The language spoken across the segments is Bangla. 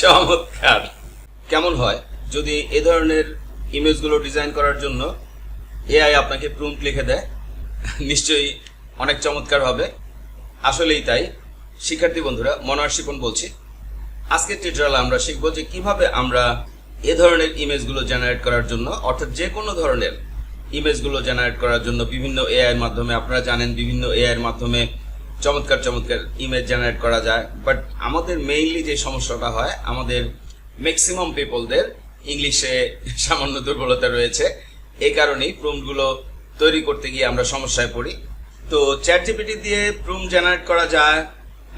চমৎকার। কেমন হয় যদি এ ধরনের ইমেজগুলো ডিজাইন করার জন্য এআই আপনাকে প্রুম্পট লিখে দেয়? নিশ্চয়ই অনেক চমৎকার হবে। আসলেই তাই। শিক্ষার্থী বন্ধুরা, মনোয়ার বলছি। আজকের টিউটোরিয়ালে আমরা শিখব যে কীভাবে আমরা এ ধরনের ইমেজগুলো জেনারেট করার জন্য, অর্থাৎ যে কোনো ধরনের ইমেজগুলো জেনারেট করার জন্য বিভিন্ন এআই এর মাধ্যমে, আপনারা জানেন বিভিন্ন এআই এর মাধ্যমে চমৎকার চমৎকার ইমেজ জেনারেট করা যায়। বাট আমাদের মেইনলি যে সমস্যাটা হয়, আমাদের ম্যাক্সিমাম পিপলদের ইংলিশে সামান্য দুর্বলতা রয়েছে। এই কারণেই প্রুমগুলো তৈরি করতে গিয়ে আমরা সমস্যায় পড়ি। তো চ্যাট দিয়ে প্রুম জেনারেট করা যায়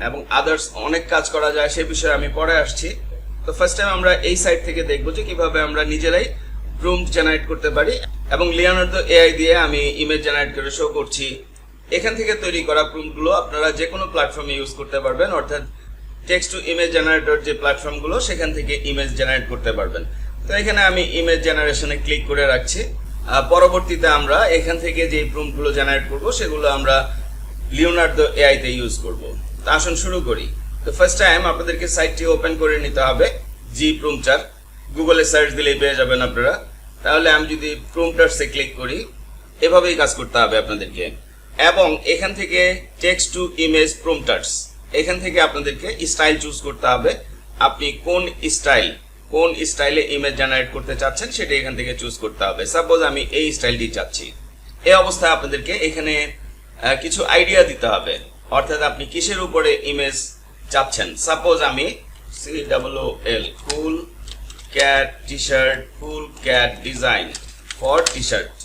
এবং আদার্স অনেক কাজ করা যায়, সে বিষয়ে আমি পরে আসছি। তো ফার্স্ট টাইম আমরা এই সাইট থেকে দেখব যে কীভাবে আমরা নিজেরাই প্রুম জেনারেট করতে পারি। এবং লিওনার্দো এআই দিয়ে আমি ইমেজ জেনারেট করে শো করছি। এখান থেকে তৈরি করা প্রুমগুলো আপনারা যে কোনো প্ল্যাটফর্মে ইউজ করতে পারবেন, অর্থাৎ টেক্সট টু ইমেজ জেনারেটর যে প্ল্যাটফর্মগুলো সেখান থেকে ইমেজ জেনারেট করতে পারবেন। তো এখানে আমি ইমেজ জেনারেশনে ক্লিক করে রাখছি। পরবর্তীতে আমরা এখান থেকে যে প্রুমগুলো জেনারেট করব, সেগুলো আমরা লিওনার্দো এআই তে ইউজ করব। তো আসুন শুরু করি। তো ফার্স্ট টাইম আপনাদেরকে সাইটটি ওপেন করে নিতে হবে জি প্রুমচার গুগলে সার্চ দিলেই পেয়ে যাবেন আপনারা। তাহলে আমি যদি প্রুমটার্সে ক্লিক করি, এভাবেই কাজ করতে হবে আপনাদেরকে। এবং এখান থেকে টেক্সট টু ইমেজ প্রুমটার্স এখান থেকে আপনাদেরকে স্টাইল চুজ করতে হবে। আপনি কোন স্টাইল কোন স্টাইলে ইমেজ জেনারেট করতে চাচ্ছেন সেটা এখান থেকে চুজ করতে হবে। সাপোজ আমি এই স্টাইলটি চাচ্ছি এই অবস্থায় আপনাদেরকে এখানে কিছু আইডিয়া দিতে হবে। অর্থাৎ আপনি কিসের উপরে ইমেজ চাচ্ছেন? সাপোজ আমি C double L full cat T shirt full cat design for T shirt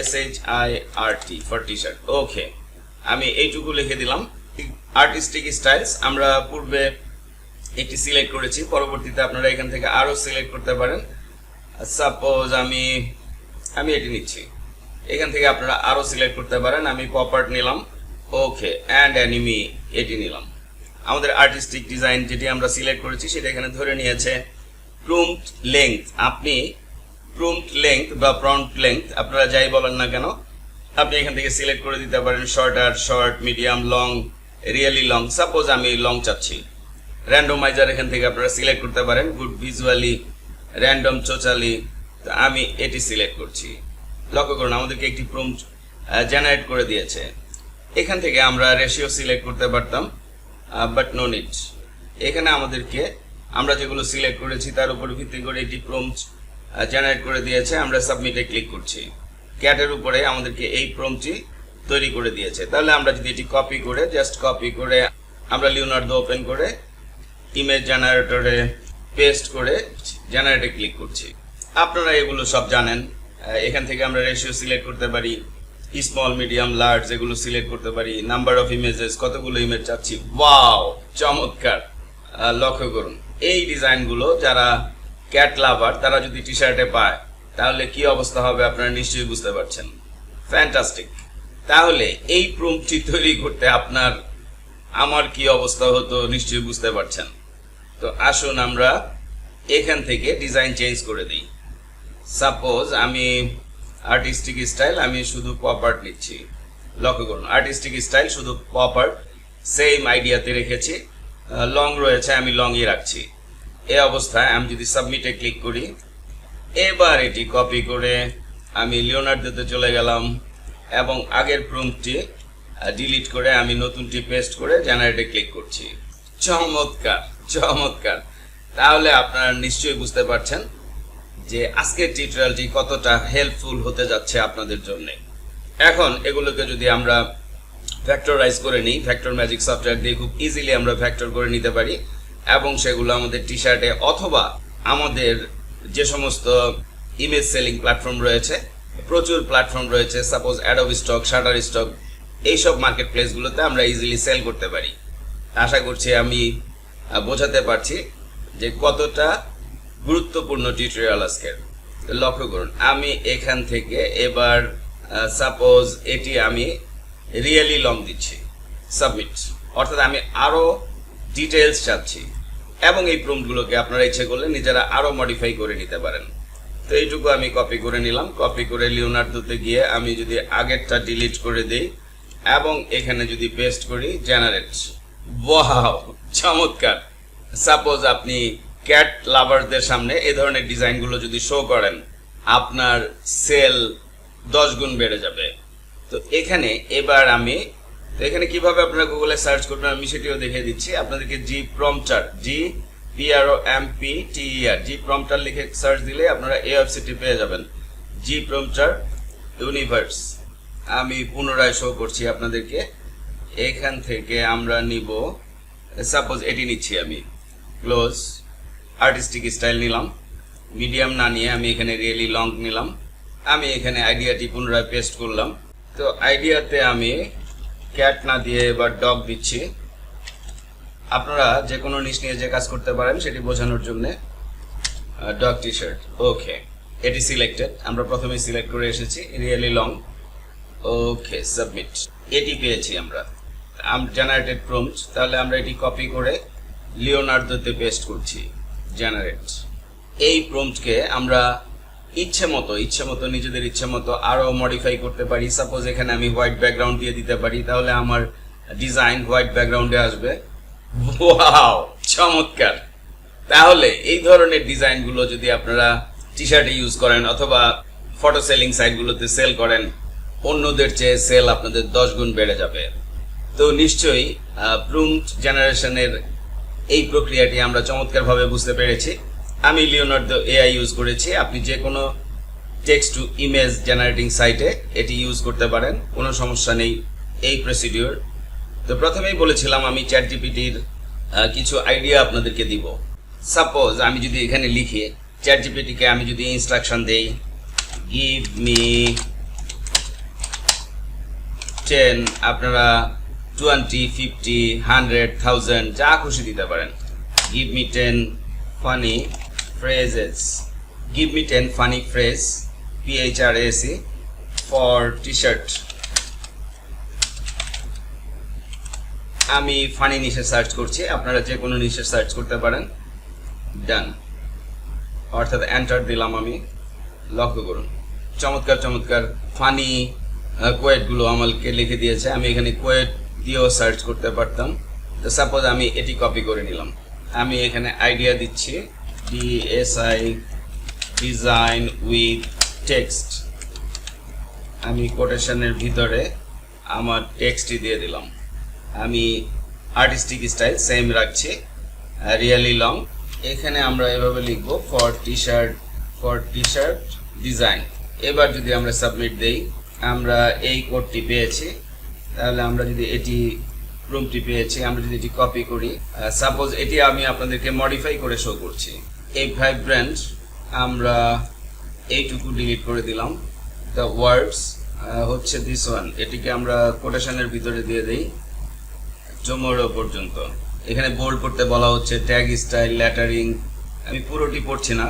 S H I R T for T shirt okay আমি এইটুকু লিখে দিলাম। আর্টিস্টিক স্টাইলস আমরা পূর্বে একটি সিলেক্ট করেছি। পরবর্তীতে আপনারা এখান থেকে আরও সিলেক্ট করতে পারেন। সাপোজ আমি আমি এটি নিচ্ছি। এখান থেকে আপনারা আরও সিলেক্ট করতে পারেন। আমি পপার্ট নিলাম। ওকে অ্যান্ড অ্যানিমি এটি নিলাম। আমাদের আর্টিস্টিক ডিজাইন যেটি আমরা সিলেক্ট করেছি, সেটা এখানে ধরে নিয়েছে। প্রুম্পট লেংথ আপনি প্রুম্পট লেংথ বা প্রম্পট লেংথ আপনারা যাই বলেন না কেন, আপনি এখান থেকে সিলেক্ট করে দিতে পারেন শর্ট আর short medium long really long suppose আমি লং চাচ্ছি। র্যান্ডোমাইজার এখান থেকে আপনারা সিলেক্ট করতে পারেন গুড ভিজুয়ালি র্যান্ডম চোচালি তো আমি এটি সিলেক্ট করছি। লক্ষ্য করুন, আমাদেরকে একটি প্রম্পট জেনারেট করে দিয়েছে। এখান থেকে আমরা রেশিও সিলেক্ট করতে পারতাম বাট নো নিড এখানে আমাদেরকে আমরা যেগুলো সিলেক্ট করেছি, তার উপর ভিত্তি করে এটি প্রম্পট জেনারেট করে দিয়েছে, আমরা সাবমিটে ক্লিক করছি। ক্যাটের উপরে আমাদেরকে এই প্রম্পটটি তৈরি করে দিয়েছে। তাহলে আমরা যদি এটি কপি করে জাস্ট কপি করে আমরা লিওনার্দো ওপেন করে ইমেজ জেনারেটরে পেস্ট করে জেনারেটে ক্লিক করছি। আপনারা এগুলো সব জানেন। এখান থেকে আমরা রেশিও সিলেক্ট করতে পারি স্মল মিডিয়াম লার্জ এগুলো সিলেক্ট করতে পারি নাম্বার অফ ইমেজেস কতগুলো ইমেজ চাচ্ছি। ওয়াও চমৎকার! লক্ষ্য করুন। এই ডিজাইনগুলো যারা ক্যাট লাভার তারা যদি টি শার্টে পায়, তাহলে কি অবস্থা হবে আপনারা নিশ্চয়ই বুঝতে পারছেন। ফ্যান্টাস্টিক তাহলে এই প্রুমটি তৈরি করতে আপনার আমার কি অবস্থা হতো নিশ্চয়ই বুঝতে পারছেন। তো আসুন আমরা এখান থেকে ডিজাইন চেঞ্জ করে দিই। সাপোজ আমি আর্টিস্টিক স্টাইল আমি শুধু পপ আর্ট নিচ্ছি। লক্ষ্য করুন আর্টিস্টিক স্টাইল শুধু পপ আর্ট সেম আইডিয়াতে রেখেছি। লং রয়েছে, আমি লংই রাখছি। এই অবস্থায় আমি যদি সাবমিটে ক্লিক করি, এবার এটি কপি করে আমি লিওনার্দোতে চলে গেলাম এবং আগের প্রুমটি ডিলিট করে আমি নতুনটি পেস্ট করে জেনারেটে ক্লিক করছি। চমৎকার চমৎকার। তাহলে আপনারা নিশ্চয়ই বুঝতে পারছেন যে আজকের টিউটোরিয়ালটি কতটা হেল্পফুল হতে যাচ্ছে আপনাদের জন্য। এখন এগুলোকে যদি আমরা ফ্যাক্টরাইজ করে নিই ফ্যাক্টর ম্যাজিক সফটওয়্যার দিয়ে খুব ইজিলি আমরা ফ্যাক্টর করে নিতে পারি। এবং সেগুলো আমাদের টি শার্টে অথবা আমাদের যে সমস্ত ইমেজ সেলিং প্ল্যাটফর্ম রয়েছে, প্রচুর প্ল্যাটফর্ম রয়েছে suppose Adobe stock Shutterstock এইসব মার্কেট প্লেসগুলোতে আমরা ইজিলি সেল করতে পারি। আশা করছি আমি বোঝাতে পারছি যে কতটা গুরুত্বপূর্ণ টিউটোরিয়াল আজকের। লক্ষ্য করুন, আমি এখান থেকে এবার সাপোজ এটি আমি রিয়েলি লং দিচ্ছি সাবমিট অর্থাৎ আমি আরও ডিটেলস চাচ্ছি। এবং এই প্রম্পটগুলোকে আপনারা ইচ্ছে করলে নিজেরা আরও মডিফাই করে নিতে পারেন। তো এইটুকু আমি কপি করে নিলাম। কপি করে লিওনার্দোতে গিয়ে আমি যদি আগেরটা ডিলিট করে দিই এবং এখানে যদি পেস্ট করি জেনারেট ওয়াও চমৎকার! সাপোজ আপনি ক্যাট লাভারদের সামনে এ ধরনের ডিজাইনগুলো যদি শো করেন, আপনার সেল দশ গুণ বেড়ে যাবে। তো এখানে এবার আমি তো এখানে কীভাবে আপনারা গুগলে সার্চ করবেন, আমি সেটিও দেখিয়ে দিচ্ছি। আপনাদেরকে G prompter G PRO M P TR G prompter লিখে সার্চ দিলে আপনারা এই ওয়েবসাইটটি পেয়ে যাবেন। জি প্রমটার ইউনিভার্স আমি পুনরায় শো করছি আপনাদেরকে। এখান থেকে আমরা নিব সাপোজ এটি নিচ্ছি আমি। ক্লোজ আর্টিস্টিক স্টাইল নিলাম। মিডিয়াম না নিয়ে আমি এখানে রিয়েলি লং নিলাম। আমি এখানে আইডিয়াটি পুনরায় পেস্ট করলাম। তো আইডিয়াতে আমি ক্যাট না দিয়ে এবার ডগ দিচ্ছি, আপনারা যে কোনো নিচ নিয়ে যে কাজ করতে পারেন, সেটি বোঝানোর জন্য ডগ টি শার্ট ওকে এটি সিলেক্টেড আমরা প্রথমে সিলেক্ট করে এসেছি রিয়েলি লং ওকে সাবমিট এটি পেয়েছি আমরা। জেনারেটেড প্রম্পট তাহলে আমরা এটি কপি করে লিওনার্দোতে পেস্ট করছি জেনারেট এই প্রম্পটকে আমরা ইচ্ছে মতো ইচ্ছে মতো, নিজেদের ইচ্ছে মতো আরও মডিফাই করতে পারি। সাপোজ এখানে আমি হোয়াইট ব্যাকগ্রাউন্ড দিয়ে দিতে পারি, তাহলে আমার ডিজাইন হোয়াইট ব্যাকগ্রাউন্ডে আসবে। ওয়াও চমৎকার! তাহলে এই ধরনের ডিজাইনগুলো যদি আপনারা টি শার্টে ইউজ করেন অথবা ফটো সেলিং সাইটগুলোতে সেল করেন, অন্যদের চেয়ে সেল আপনাদের দশ গুণ বেড়ে যাবে। তো নিশ্চয়ই প্রুমড জেনারেশনের এই প্রক্রিয়াটি আমরা চমৎকারভাবে বুঝতে পেরেছি। আমি লিওনার্দো এআই ইউজ করেছি। আপনি যে কোনো টেক্সট টু ইমেজ জেনারেটিং সাইটে এটি ইউজ করতে পারেন। কোনো সমস্যা নেই এই প্রসিডিওর তো প্রথমেই বলেছিলাম আমি চ্যাট জিপিটির কিছু আইডিয়া আপনাদেরকে দিব। সাপোজ আমি যদি এখানে লিখি চ্যাট জিপিটিকে আমি যদি ইনস্ট্রাকশন দেই গিভ মি টেন আপনারা টোয়েন্টি ফিফটি হান্ড্রেড থাউজেন্ড যা খুশি দিতে পারেন। Give me ten funny give me ten funny phrase PHR AC for T shirt আমি ফানি নিশে সার্চ করছি, আপনারা যে কোনো নিশে সার্চ করতে পারেন। ডান অর্থাৎ এন্টার দিলাম আমি। লক্ষ্য করুন। চমৎকার চমৎকার ফানি কোয়েটগুলো আমাকে লিখে দিয়েছে। আমি এখানে কোয়েট দিয়েও সার্চ করতে পারতাম। তো সাপোজ আমি এটি কপি করে নিলাম। আমি এখানে আইডিয়া দিচ্ছি। ডিএসআই ডিজাইন উইথ টেক্সট আমি কোটেশনের ভিতরে আমার টেক্সটই দিয়ে দিলাম। আমি আর্টিস্টিক স্টাইল সেম রাখছি রিয়েলি লং এখানে আমরা এভাবে লিখব for T shirt for T shirt design এবার যদি আমরা সাবমিট দেই, আমরা এই কোডটি পেয়েছি। তাহলে আমরা যদি এটি রুমটি পেয়েছি, আমরা যদি এটি কপি করি সাপোজ এটি আমি আপনাদেরকে মডিফাই করে শো করছি। এই ফাইভ ব্র্যান্ড আমরা এইটুকু ডিলিট করে দিলাম। দ্য ওয়ার্ডস হচ্ছে দিস ওয়ান এটিকে আমরা কোটেশনের ভিতরে দিয়ে দিই, জমরো পর্যন্ত। এখানে বোল্ড করতে বলা হচ্ছে ট্যাগ স্টাইল ল্যাটারিং আমি পুরোটি পড়ছি না।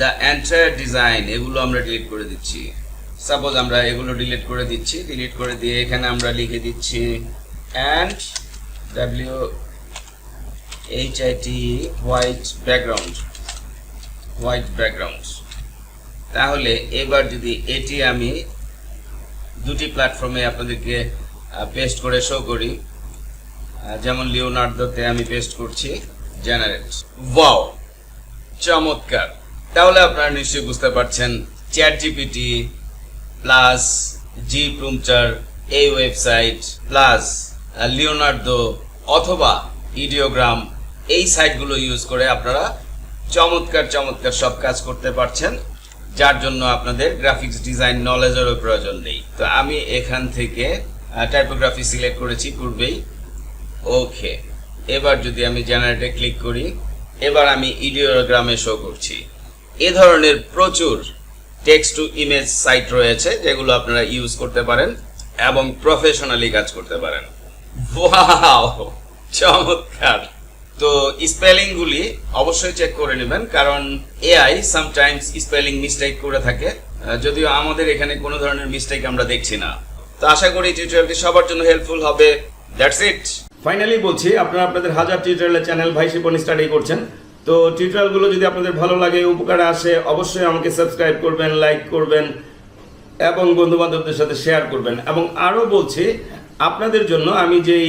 দ্য এন্টায়ার ডিজাইন এগুলো আমরা ডিলিট করে দিচ্ছি। সাপোজ আমরা এগুলো ডিলিট করে দিচ্ছি। ডিলিট করে দিয়ে এখানে আমরা লিখে দিচ্ছি and W H I T white background white background তাহলে এবার যদি এটি আমি দুটি প্ল্যাটফর্মে আপনাদেরকে পেস্ট করে শো করি যেমন লিওনার্দোতে আমি পেস্ট করছি জেনারেট ওয়াও চমৎকার! তাহলে আপনারা নিশ্চয়ই বুঝতে পারছেন ChatGPT plus G prompter এই ওয়েবসাইট প্লাস লিওনার্দো অথবা ইডিওগ্রাম এই সাইটগুলো ইউজ করে আপনারা চমৎকার চমৎকার সব কাজ করতে পারছেন, যার জন্য আপনাদের গ্রাফিক্স ডিজাইন নলেজেরও প্রয়োজন নেই। তো আমি এখান থেকে টাইপোগ্রাফি সিলেক্ট করেছি পূর্বেই। ওকে এবার যদি আমি জেনারেটে ক্লিক করি, এবার আমি ইডিওগ্রামে শো করছি। এ ধরনের প্রচুর টেক্সট টু ইমেজ সাইট রয়েছে, যেগুলো আপনারা ইউজ করতে পারেন এবং প্রফেশনালি কাজ করতে পারেন। চমৎকার! তো স্পেলিং গুলি অবশ্যই চেক করে নেবেন, কারণ এআই সামটাইমস স্পেলিং মিস্টেক করে থাকে। যদিও আমাদের এখানে কোনো ধরনের মিস্টেক আমরা দেখছি না। তো আশা করি টিউটোরিয়ালটি সবার জন্য হেল্পফুল হবে। দ্যাটস ইট ফাইনালি বলছি, আপনারা আপনাদের হাজার টিউটোরিয়ালের চ্যানেল ভাই শিপন স্টাডি করছেন। তো টিউটোরিয়ালগুলো যদি আপনাদের ভালো লাগে, উপকারে আসে, অবশ্যই আমাকে সাবস্ক্রাইব করবেন লাইক করবেন, এবং বন্ধু বান্ধবদের সাথে শেয়ার করবেন। এবং আরও বলছি, আপনাদের জন্য আমি যেই